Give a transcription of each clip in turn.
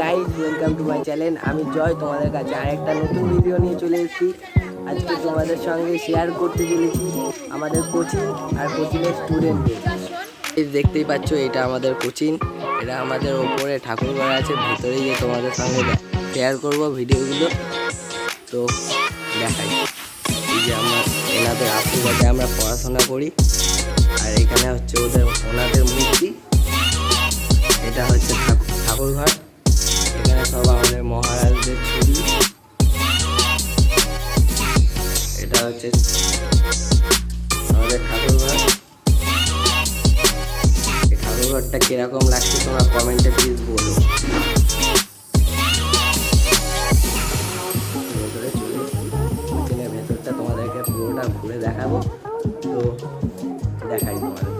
Guide welcome to my channel আমি জয় তোমাদের কাছে আরেকটা নতুন ভিডিও নিয়ে চলে এসেছি। আজকে তোমাদের সঙ্গে শেয়ার করতে চলেছি আমাদের কোচিং আর কোচিংয়ের স্টুডেন্টদের এই দেখতেই পাচ্ছ, এটা আমাদের কোচিং এটা আমাদের ওপরে ঠাকুরঘর আছে ভিতরে গিয়ে তোমাদের সঙ্গে শেয়ার করব ভিডিওগুলো তো দেখাই। এই যে আমরা, এনাদের আশীর্বাদে আমরা পড়াশোনা করি। আর এখানে হচ্ছে ওদের ওনাদের মূর্তি। হচ্ছে। আমাদের ঠাকুরঘর এই ঠাকুরঘরটা কীরকম লাগছে তোমরা কমেন্টে প্লিজ বলো। ভেতরটা তোমাদেরকে পুরোটা ঘুরে দেখাবো। তো দেখাই তোমাদের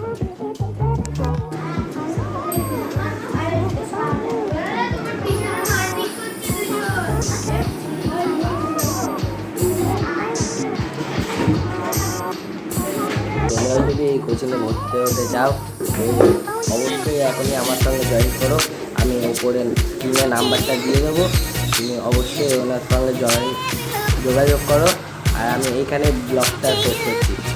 যদি এই কোচিংয়ে ভর্তি হতে চাও অবশ্যই এখনই আমার সঙ্গে জয়েন করো। আমি ওপরে টিমের নাম্বারটা দিয়ে দেবো। তুমি অবশ্যই ওনার সঙ্গে জয়েন যোগাযোগ করো। আর আমি এইখানে ব্লগটা শেষ করছি।